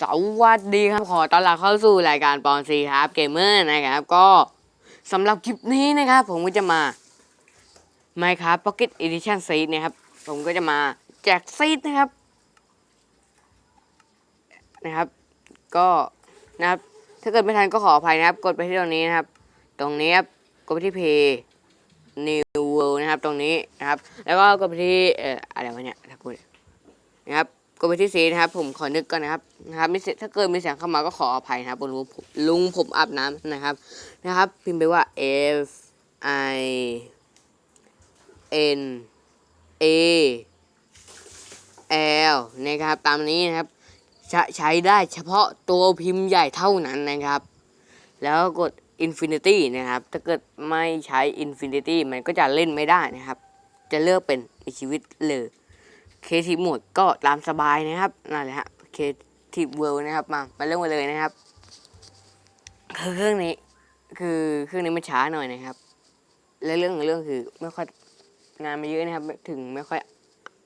สวัสดีครับขอต้อนรับเข้าสู่รายการปอนซีครับเกมเมอร์นะครับ ก็สำหรับคลิปนี้นะครับ ผมก็จะมา Minecraft Pocket Edition Seed นะครับ ผมก็จะมาแจกซีดนะครับ นะครับ ก็นะครับ ถ้าเกิดไม่ทันก็ขออภัยนะครับ กดไปที่ตรงนี้นะครับ ตรงนี้ครับกดไปที่ Play New World นะครับตรงนี้นะครับ แล้วก็กดไปที่เอ่ออะไรวะเนี่ยถ้าพูดนะครับ ดไปที่สีนะครับ ผมขอนึกก่อนนะครับนะครับมีเถ้าเกิดมีเสียงเข้ามาก็ขออภัยนะครับลุงผมลุงผมอาบน้ำนะครับนะครับ พิมพ์ไปว่า F I N A L นะครับตามนี้นะครับจะใช้ได้เฉพาะตัวพิมพ์ใหญ่เท่านั้นนะครับ แล้วกด Infinity นะครับ ถ้าเกิดไม่ใช้ Infinity มันก็จะเล่นไม่ได้นะครับ จะเลือกเป็นมีชีวิตเลย เคทีหมดก็ตามสบายนะครับนั่นแหละฮะเคทีเวิลนะครับมามาเริ่มกันเลยนะครับคือเครื่องนี้ คือเครื่องนี้มันช้าหน่อยนะครับ และเรื่องของเรื่องคือไม่ค่อยงานมาเยอะนะครับ ถึงไม่ค่อย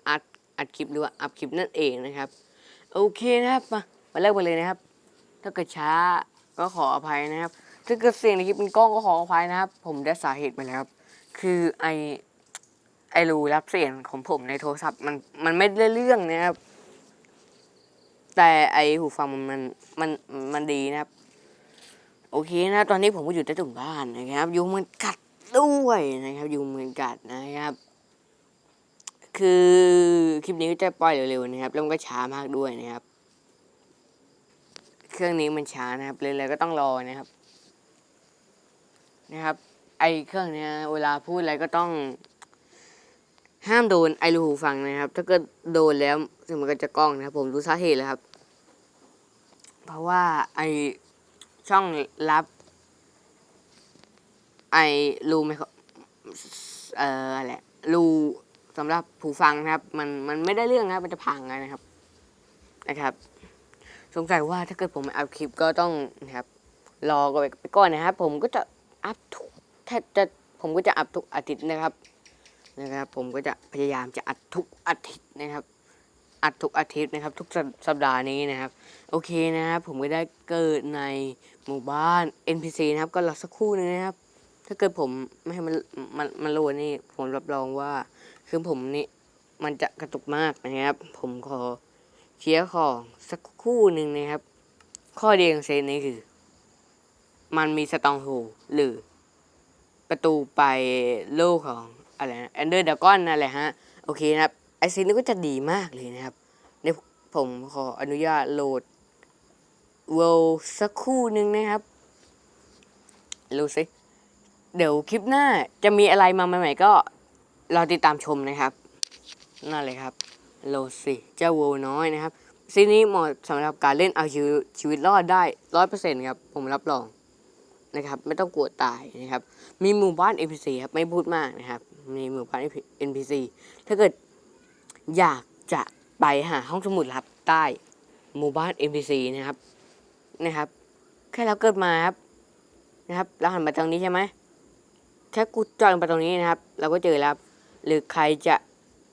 อัดอัดคลิปหรือว่าอัพคลิปนั่นเองนะครับโอเคนะครับมามาเริ่มกันเลยนะครับ ถ้าเกิดช้าก็ขออภัยนะครับถ้าเกิดเสียงในคลิปเป็นกล้องก็ขออภัยนะครับ ผมได้สาเหตุมาแล้วครับ คือไอ ไอรูรับเสียงของผมในโทรศัพท์มันมันไม่ได้เรื่องนะครับ แต่ไอหูฟังมันมันมันมันดีนะครับ โอเคนะตอนนี้ผมก็อยู่ใต้ถุนบ้านนะครับ ยุงมันกัดด้วยนะครับ ยุงมันกัดนะครับ คือคลิปนี้จะปล่อยเร็วๆนะครับแล้วมันก็ช้ามากด้วยนะครับ เครื่องนี้มันช้านะครับเลยเลยก็ต้องรอนะครับ นะครับ ไอเครื่องเนี้ยเวลาพูดอะไรก็ต้อง ห้ามโดนไอรูหูฟังนะครับ ถ้าเกิดโดนแล้วมันก็จะกล้องนะครับ ผมรู้สาเหตุแล้วครับ เพราะว่าไอช่องรับ ไอรูไม่เอ่ออะไรรูสำหรับผู้ฟังนะครับ มันมันไม่ได้เรื่องนะมันจะพังนะครับนะครับ สงสัยว่าถ้าเกิดผมอัพคลิปก็ต้องนะครับ รอกันไปก่อนนะครับ ผมก็จะอัพทุกแทบจะผมก็จะอัพทุกอาทิตย์นะครับ นะครับ ผมก็จะพยายามจะอัดทุกอาทิตย์นะครับ อัดทุกอาทิตย์นะครับ ทุกสัปดาห์นี้นะครับ โอเคนะครับผมก็ได้เกิดในหมู่บ้าน NPC นะครับ ก็รอสักครู่นึงนะครับ ถ้าเกิดผมไม่ให้มันมันมันโลนี่ผมรับรองว่าคือผมนี่มันจะกระตุกมากนะครับ ผมขอเคลียร์ของสักคู่หนึ่งนะครับ ข้อดีของเซนนี้คือ มันมีสตองโฮหรือประตูไปโลกของ อะไรนะแอนเดอร์ดากอนนั่นแหละฮะ โอเคนะครับ ไอซีนี้ก็จะดีมากเลยนะครับเดี๋ยวผมขออนุญาตโหลดเวลสักคู่หนึ่งนะครับดูสิ เดี๋ยวคลิปหน้าจะมีอะไรมาใหม่ๆก็รอติดตามชมนะครับ นั่นเลยครับโหลดสิเจ้าโวน้อยนะครับซีนี้เหมาะสำหรับการเล่นเอาชีวิตรอดได้ร้อยเปอร์เซ็นต์ครับ ผมรับรองนะครับ ไม่ต้องกลัวตายนะครับ มีหมู่บ้าน NPC ครับ ไม่พูดมากนะครับ มีหมู่บ้าน NPC ถ้าเกิดอยากจะไปหาห้องสมุดลับใต้หมู่บ้าน NPC นะครับนะครับ แค่เราเกิดมาครับนะครับ เราหันมาตรงนี้ใช่ไหมแค่กูจอดลงไปตรงนี้นะครับ เราก็เจอแล้วหรือใครจะ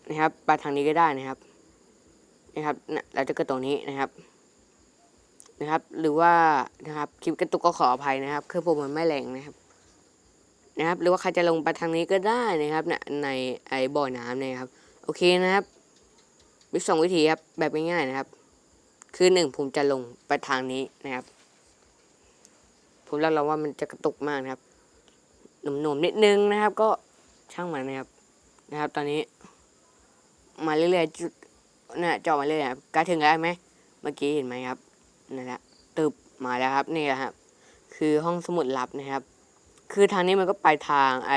นะครับไปทางนี้ก็ได้นะครับนะครับเราจะเกิดตรงนี้นะครับนะครับ หรือว่านะครับคลิปกระตุกก็ขออภัยนะครับเครื่องผมมันไม่แรงนะครับ นะครับ หรือว่าใครจะลงไปทางนี้ก็ได้นะครับในไอ้บ่อน้ำนี่ยครับ โอเคนะครับมีสองวิธีครับแบบง่ายๆนะครับ คือหนึ่งผมจะลงไปทางนี้นะครับ ผมรับรองว่ามันจะกระตุกมากนะครับหนุ่มๆนิดนึงนะครับ ก็ช่างมันนะครับนะครับ ตอนนี้ มาเรื่อยๆจุดนี่ยเจาะมาเรื่อยๆครับใกล้ถึงแล้วไหมเมื่อกี้เห็นไหมครับนั่นแหละตึบมาแล้วครับนี่แหละครับ คือห้องสมุดลับนะครับ คือทางนี้มันก็ไปทางไอ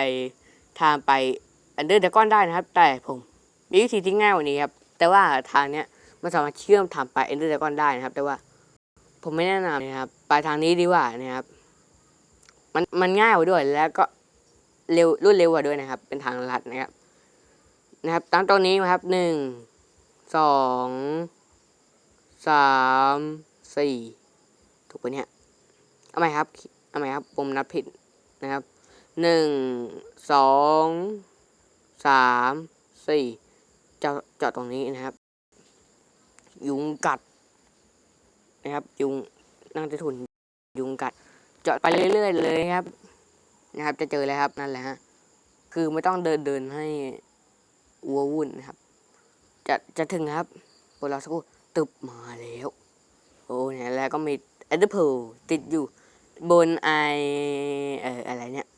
ทางไปอันเดอร์เดก้อนได้นะครับ แต่ผมมีวิธีที่ง่ายกว่านี้ครับ แต่ว่าทางเนี้ยมันสามารถเชื่อมทางไปเอนเดอร์เดก้อนได้นะครับ แต่ว่าผมไม่แนะนำนะครับ ไปทางนี้ดีกว่านะครับ มันมันง่ายกว่าด้วยแล้วก็เร็วรวดเร็วกว่าด้วยนะครับ เป็นทางลัดนะครับ นะครับตั้งตรงนี้นะครับหนึ่งสองสามสี่ถูกปะเนี่ยเอาไหมครับเอาไหมครับผมนับผิด นะครับหนึ่งสองสามสี่เจาะเจาะตรงนี้นะครับ ยุงกัดนะครับ ยุงนั่งจะถุนยุงกัด เจาะไปเรื่อยๆเลยครับ นะครับ จะเจอเลยครับนั่นแหละฮะคือไม่ต้องเดินเดินให้วัววุ่นนะครับ จะจะถึงครับพวกเราสักครู่ตึบมาแล้ว โอ้เนี่ยแล้วก็มีแอดเดอร์เพลติดอยู่ บนไอเอออะไรเนี่ย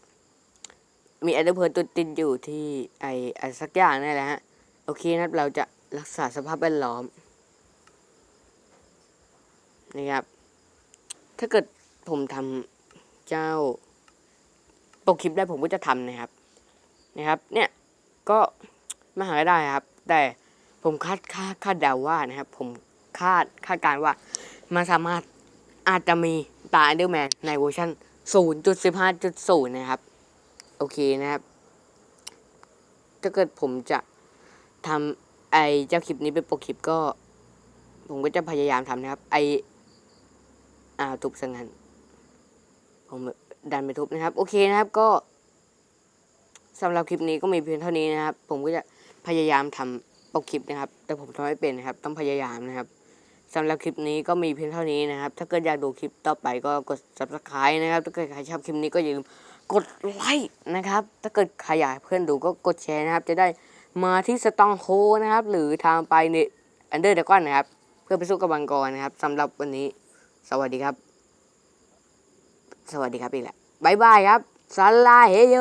มีแอเดอร์เพลตัวติดอยู่ที่ไออะไรสักอย่างนี่แหละฮะ โอเคนะครับเราจะรักษาสภาพแวดล้อมนะครับ ถ้าเกิดผมทำเจ้าปกคลิปได้ผมก็จะทำนะครับนะครับ เนี่ยก็มาหาได้ครับ แต่ผมคาดคาดคาดเดาว่านะครับ ผมคาดคาดการว่ามันสามารถอาจจะมี ตา Enderman ในเวอร์ชัน0.15.0 นะครับ โอเคนะครับ ถ้าเกิดผมจะทำไอเจ้าคลิปนี้เป็นโปรคลิปก็ ผมก็จะพยายามทำนะครับ ไออ่าทุบสังงันผมดันไปทุบนะครับ โอเคนะครับก็สำหรับคลิปนี้ก็มีเพียงเท่านี้นะครับ ผมก็จะพยายามทำโปรคลิปนะครับ แต่ผมทำไม่เป็นนะครับ ต้องพยายามนะครับ สำหรับคลิปนี้ก็มีเพียงเท่านี้นะครับ ถ้าเกิดอยากดูคลิปต่อไปก็กด subscribe นะครับ ถ้าเกิดใครชอบคลิปนี้ก็อย่าลืมกดไลค์นะครับ ถ้าเกิดใครอยากเพื่อนดูก็กดแชร์นะครับ จะได้มาที่สตองโฮนะครับ หรือทางไปในอันเดอร์เดกอนนะครับ เพื่อไปสู้กับบังกรนะครับสำหรับวันนี้ สวัสดีครับ สวัสดีครับอีกแล้วบายบายครับสลาเฮโย